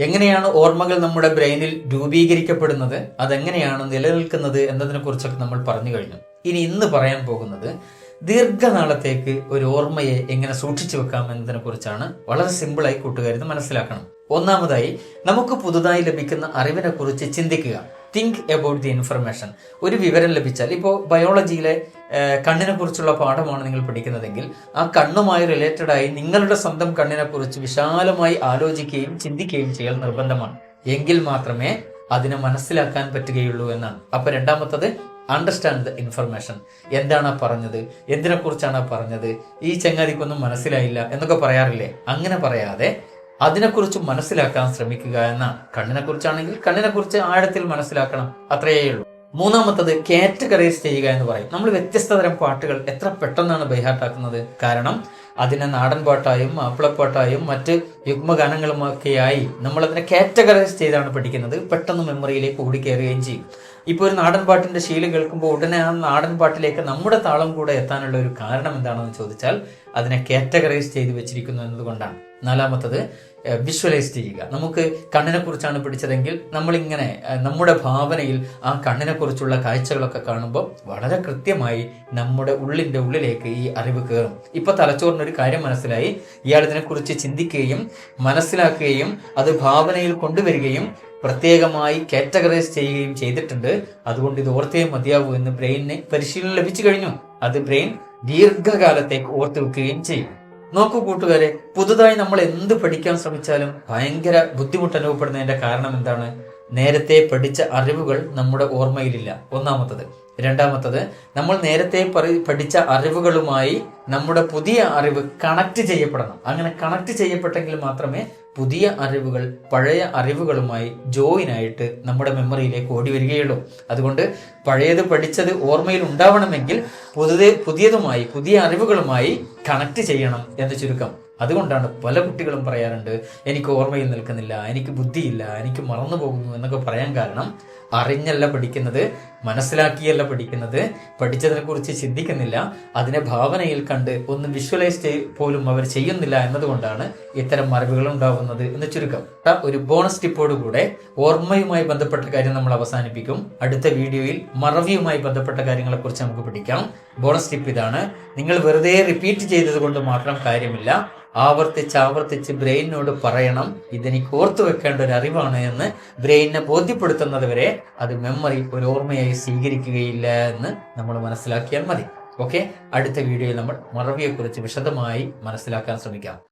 എങ്ങനെയാണ് ഓർമ്മകൾ നമ്മുടെ ബ്രെയിനിൽ രൂപീകരിക്കപ്പെടുന്നത്? അതെങ്ങനെയാണ് നിലനിൽക്കുന്നത് എന്നതിനെ കുറിച്ചൊക്കെ നമ്മൾ പറഞ്ഞു കഴിഞ്ഞു. ഇനി ഇന്ന് പറയാൻ പോകുന്നത് ദീർഘനാളത്തേക്ക് ഒരു ഓർമ്മയെ എങ്ങനെ സൂക്ഷിച്ചു വെക്കാം എന്നതിനെ കുറിച്ചാണ് വളരെ സിമ്പിളായി കൂട്ടുകാരി മനസ്സിലാക്കണം. ഒന്നാമതായി നമുക്ക് പുതുതായി ലഭിക്കുന്ന അറിവിനെ കുറിച്ച് ചിന്തിക്കുക. തിങ്ക് അബൌട്ട് ദി ഇൻഫർമേഷൻ ഒരു വിവരം ലഭിച്ചാൽ ഇപ്പോൾ ബയോളജിയിലെ കണ്ണിനെ കുറിച്ചുള്ള പാഠമാണ് നിങ്ങൾ പഠിക്കുന്നതെങ്കിൽ ആ കണ്ണുമായി റിലേറ്റഡ് ആയി നിങ്ങളുടെ സ്വന്തം കണ്ണിനെ കുറിച്ച് വിശാലമായി ആലോചിക്കുകയും ചിന്തിക്കുകയും ചെയ്യൽ നിർബന്ധമാണ്. എങ്കിൽ മാത്രമേ അതിനെ മനസ്സിലാക്കാൻ പറ്റുകയുള്ളൂ എന്നാണ്. അപ്പൊ രണ്ടാമത്തത് അണ്ടർസ്റ്റാൻഡ് ദ ഇൻഫർമേഷൻ എന്താണ് പറഞ്ഞത്? എന്തിനെ കുറിച്ചാണ് പറഞ്ഞത്? ഈ ചങ്ങാതിക്കൊന്നും മനസ്സിലായില്ല എന്നൊക്കെ പറയാറില്ലേ? അങ്ങനെ പറയാതെ അതിനെക്കുറിച്ച് മനസ്സിലാക്കാൻ ശ്രമിക്കുക എന്നാണ്. കണ്ണിനെ കുറിച്ചാണെങ്കിൽ കണ്ണിനെ കുറിച്ച് ആഴത്തിൽ മനസ്സിലാക്കണം. അത്രയേ ഉള്ളൂ. മൂന്നാമത്തത് കാറ്റഗറൈസ് ചെയ്യുക എന്ന് പറയും. നമ്മൾ വ്യത്യസ്ത തരം പാട്ടുകൾ എത്ര പെട്ടെന്നാണ് ബൈഹാർട്ടാക്കുന്നത്? കാരണം അതിനെ നാടൻ പാട്ടായും മാപ്പിളപ്പാട്ടായും മറ്റ് യുഗ്മഗാനങ്ങളുമൊക്കെയായി നമ്മൾ അതിനെ കാറ്റഗറൈസ് ചെയ്താണ് പഠിക്കുന്നത്. പെട്ടെന്ന് മെമ്മറിയിലേക്ക് ഓടിക്കയറുകയും ചെയ്യും. ഇപ്പോൾ ഒരു നാടൻ പാട്ടിന്റെ ശീലം കേൾക്കുമ്പോൾ ഉടനെ ആ നാടൻ പാട്ടിലേക്ക് നമ്മുടെ താളം കൂടെ എത്താനുള്ള ഒരു കാരണം എന്താണെന്ന് ചോദിച്ചാൽ അതിനെ കാറ്റഗറൈസ് ചെയ്ത് വെച്ചിരിക്കുന്നു എന്നതുകൊണ്ടാണ്. നാലാമത്തത് വിഷ്വലൈസ് ചെയ്യുക. നമുക്ക് കണ്ണിനെ കുറിച്ചാണ് പിടിച്ചതെങ്കിൽ നമ്മളിങ്ങനെ നമ്മുടെ ഭാവനയിൽ ആ കണ്ണിനെ കുറിച്ചുള്ള കാഴ്ചകളൊക്കെ കാണുമ്പോൾ വളരെ കൃത്യമായി നമ്മുടെ ഉള്ളിന്റെ ഉള്ളിലേക്ക് ഈ അറിവ് കയറും. ഇപ്പൊ തലച്ചോറിന് ഒരു കാര്യം മനസ്സിലായി. ഇയാൾ ഇതിനെക്കുറിച്ച് ചിന്തിക്കുകയും മനസ്സിലാക്കുകയും അത് ഭാവനയിൽ കൊണ്ടുവരികയും പ്രത്യേകമായി കാറ്റഗറൈസ് ചെയ്യുകയും ചെയ്തിട്ടുണ്ട്. അതുകൊണ്ട് ഇത് ഓർത്തേ മതിയാവൂ എന്ന് ബ്രെയിനിന് പരിശീലനം ലഭിച്ചു കഴിഞ്ഞു. അത് ബ്രെയിൻ ദീർഘകാലത്തേക്ക് ഓർത്തു വെക്കുകയും ചെയ്യും. നോക്കൂ കൂട്ടുകാരെ പുതുതായി നമ്മൾ എന്ത് പഠിക്കാൻ ശ്രമിച്ചാലും ഭയങ്കര ബുദ്ധിമുട്ട് അനുഭവപ്പെടുന്നതിന്റെ കാരണം എന്താണ്? നേരത്തെ പഠിച്ച അറിവുകൾ നമ്മുടെ ഓർമ്മയിലില്ല. ഒന്നാമത്തത്. രണ്ടാമത്തത് നമ്മൾ നേരത്തെ പഠിച്ച അറിവുകളുമായി നമ്മുടെ പുതിയ അറിവ് കണക്ട് ചെയ്യപ്പെടണം. അങ്ങനെ കണക്ട് ചെയ്യപ്പെട്ടെങ്കിൽ മാത്രമേ പുതിയ അറിവുകൾ പഴയ അറിവുകളുമായി ജോയിൻ ആയിട്ട് നമ്മുടെ മെമ്മറിയിലേക്ക് ഓടി വരികയുള്ളൂ. അതുകൊണ്ട് പഴയത് പഠിച്ചത് ഓർമ്മയിൽ ഉണ്ടാവണമെങ്കിൽ പുതിയ പുതിയതുമായി പുതിയ അറിവുകളുമായി കണക്ട് ചെയ്യണം എന്ന് ചുരുക്കം. അതുകൊണ്ടാണ് പല കുട്ടികളും പറയാറുണ്ട് എനിക്ക് ഓർമ്മയിൽ നിൽക്കുന്നില്ല എനിക്ക് ബുദ്ധിയില്ല എനിക്ക് മറന്നു പോകുന്നു എന്നൊക്കെ പറയാൻ കാരണം അറിഞ്ഞല്ല പഠിക്കുന്നത് മനസ്സിലാക്കിയല്ല പഠിക്കുന്നത് പഠിച്ചതിനെക്കുറിച്ച് ചിന്തിക്കുന്നില്ല അതിനെ ഭാവനയിൽ കണ്ട് ഒന്ന് വിഷ്വലൈസ് ചെയ് പോലും അവർ ചെയ്യുന്നില്ല എന്നതുകൊണ്ടാണ് ഇത്തരം മറവികൾ ഉണ്ടാവുന്നത് എന്ന് ചുരുക്കം. ഒരു ബോണസ് ടിപ്പോട് കൂടെ ഓർമ്മയുമായി ബന്ധപ്പെട്ട കാര്യം നമ്മൾ അവസാനിപ്പിക്കും. അടുത്ത വീഡിയോയിൽ മറവിയുമായി ബന്ധപ്പെട്ട കാര്യങ്ങളെക്കുറിച്ച് നമുക്ക് പഠിക്കാം. ബോണസ് ടിപ്പ് ഇതാണ് നിങ്ങൾ വെറുതെ റിപ്പീറ്റ് ചെയ്തത് കൊണ്ട് മാത്രം കാര്യമില്ല ആവർത്തിച്ച് ആവർത്തിച്ച് ബ്രെയിനിനോട് പറയണം. ഇതെനിക്ക് ഓർത്തു വെക്കേണ്ട ഒരു അറിവാണ് എന്ന് ബ്രെയിനിനെ ബോധ്യപ്പെടുത്തുന്നത് വരെ അത് മെമ്മറി ഒരു ഓർമ്മയായി സ്വീകരിക്കുകയില്ല എന്ന് നമ്മൾ മനസ്സിലാക്കിയാൽ മതി. ഓക്കെ? അടുത്ത വീഡിയോയിൽ നമ്മൾ മറവിയെക്കുറിച്ച് വിശദമായി മനസ്സിലാക്കാൻ ശ്രമിക്കാം.